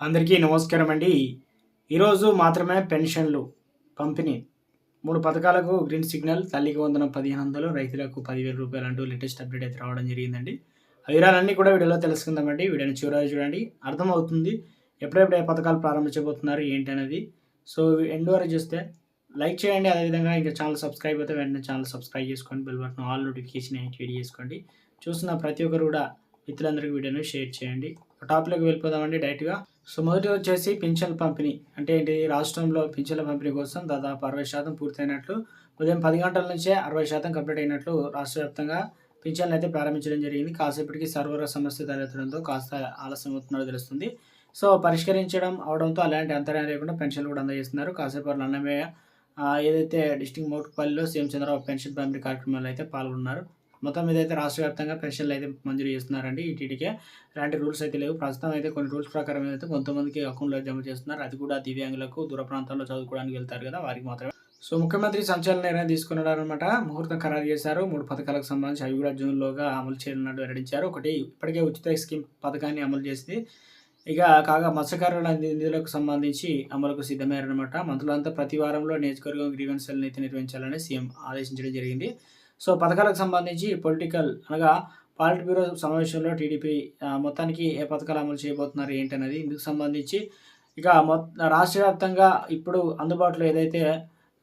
అందరికీ నమస్కారం అండి. ఈరోజు మాత్రమే పెన్షన్లు పంపిణీ. మూడు పథకాలకు గ్రీన్ సిగ్నల్ తల్లికి వందన పదిహేను వందలు రైతులకు పదివేల రూపాయలు అంటూ లేటెస్ట్ అప్డేట్ అయితే రావడం జరిగిందండి. ఆ వివరాలన్నీ కూడా వీడియోలో తెలుసుకుందామండి. వీడియోని చివరి చూడండి. అర్థమవుతుంది ఎప్పుడెప్పుడు ఏ పథకాలు ప్రారంభించబోతున్నారు ఏంటి అనేది సో ఎండ్ వరకు చూస్తే లైక్ చేయండి. అదేవిధంగా ఇంకా ఛానల్ సబ్స్క్రైబ్ అయితే వెంటనే ఛానల్ సబ్స్క్రైబ్ చేసుకోండి. Bell button all notification activate చేసుకోండి. చూస్తున్న ప్రతి ఒక్కరు కూడా మిత్రులందరికీ వీడియోని షేర్ చేయండి. టాపిక్లోకి వెళ్ళిపోదామండి డైరెక్ట్గా. సో మొదటి వచ్చేసి పింఛన్ పంపిణీ. అంటే ఏంటి? రాష్ట్రంలో పింఛన్ల పంపిణీ కోసం దాదాపు అరవై శాతం పూర్తయినట్లు ఉదయం పది గంటల నుంచే అరవై శాతం కంప్లీట్ అయినట్లు రాష్ట్ర వ్యాప్తంగా పింఛన్లు అయితే ప్రారంభించడం జరిగింది. కాసేపటికి సర్వర్ సమస్య తలెత్తడంతో కాస్త ఆలస్యం అవుతున్నట్టు తెలుస్తుంది. సో పరిష్కరించడం అవడంతో అలాంటి అంతరాయం లేకుండా పెన్షన్లు కూడా అందజేస్తున్నారు. కాసేపు అన్నమయ్య ఏదైతే డిస్టింగ్ మోట్పల్లిలో సీఎం చంద్రబాబు పెన్షన్ పంపిణీ కార్యక్రమాలు అయితే పాల్గొన్నారు. మొత్తం మీద అయితే రాష్ట్ర వ్యాప్తంగా పెన్షన్లు అయితే మంజూరు చేస్తున్నారండి ఈటీడీకే ఎలాంటి రూల్స్ అయితే లేవు. ప్రస్తుతం అయితే కొన్ని రూల్స్ ప్రకారం అయితే కొంతమందికి అకౌంట్లో జమ చేస్తున్నారు. అది కూడా దివ్యాంగులకు దూర ప్రాంతాల్లో చదువుకోవడానికి వెళ్తారు కదా వారికి మాత్రమే. సో ముఖ్యమంత్రి సంచలన నిర్ణయం తీసుకున్నారనమాట ముహూర్తం ఖరారు చేశారు. మూడు పథకాలకు సంబంధించి అవి కూడా జూన్లోగా అమలు చేయనున్నట్టు వెల్లడించారు. ఒకటి ఇప్పటికే ఉచిత స్కీమ్ పథకాన్ని అమలు చేసింది. ఇక కాగా మత్స్యకారుల నిధులకు సంబంధించి అమలుకు సిద్ధమయ్యారనమాట మంత్రులంతా ప్రతి వారంలో నియోజకవర్గం గ్రీవెన్సెల్ని అయితే నిర్వహించాలని సీఎం ఆదేశించడం జరిగింది. సో పథకాలకు సంబంధించి పొలిటికల్ అనగా పాలిట్ బ్యూరో సమావేశంలో టీడీపీ మొత్తానికి ఏ పథకాలు అమలు చేయబోతున్నారు ఏంటనేది. ఇందుకు సంబంధించి ఇక మొత్త రాష్ట్ర వ్యాప్తంగా ఇప్పుడు అందుబాటులో ఏదైతే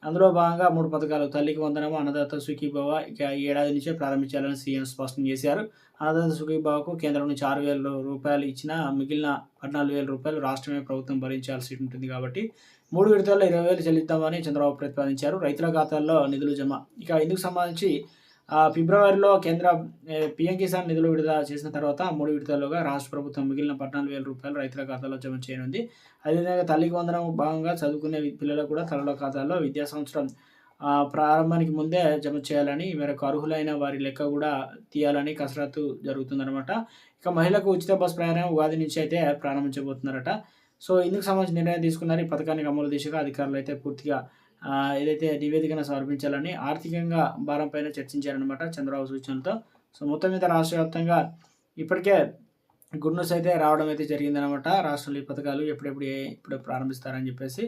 అందులో భాగంగా మూడు పథకాలు. తల్లికి వందనము అన్నదాత సుఖీభవ ఇక ఈ ఏడాది నుంచే ప్రారంభించాలని సీఎం స్పష్టం చేశారు. అన్నదాత సుఖీభావకు కేంద్రం నుంచి ఆరు వేల రూపాయలు ఇచ్చిన మిగిలిన పద్నాలుగు వేల రూపాయలు రాష్ట్రమే ప్రభుత్వం భరించాల్సి ఉంటుంది కాబట్టి మూడు విడతల్లో ఇరవై వేలు చెల్లిద్దామని చంద్రబాబు ప్రతిపాదించారు. రైతుల ఖాతాల్లో నిధులు జమ. ఇక ఇందుకు సంబంధించి ఫిబ్రవరిలో కేంద్ర పిఎం కిసాన్ నిధులు విడుదల చేసిన తర్వాత మూడు విడతలుగా రాష్ట్ర ప్రభుత్వం మిగిలిన పద్నాలుగు వేల రూపాయలు రైతుల ఖాతాలో జమ చేయనుంది. అదేవిధంగా తల్లికి వందనం భాగంగా చదువుకునే పిల్లలకు కూడా తల్లుల ఖాతాల్లో విద్యా సంవత్సరం ప్రారంభానికి ముందే జమ చేయాలని ఈ మేరకు అర్హులైన వారి లెక్క కూడా తీయాలని కసరత్తు జరుగుతుందన్నమాట. ఇక మహిళకు ఉచిత బస్ ప్రయాణం ఉగాది నుంచి అయితే ప్రారంభించబోతున్నారట. సో ఇందుకు సంబంధించి నిర్ణయం తీసుకున్నారు. ఈ పథకానికి అమలు దిశగా అధికారులు అయితే పూర్తిగా ఏదైతే నివేదికను సమర్పించాలని ఆర్థికంగా భారం పైన చర్చించారనమాట చంద్రబాబు సూచనలతో. సో మొత్తం మీద రాష్ట్ర వ్యాప్తంగా ఇప్పటికే గుడ్ న్యూస్ అయితే రావడం అయితే జరిగిందనమాట రాష్ట్రంలో ఈ పథకాలు ఎప్పుడెప్పుడు ఇప్పుడు ఎప్పుడు ప్రారంభిస్తారని చెప్పేసి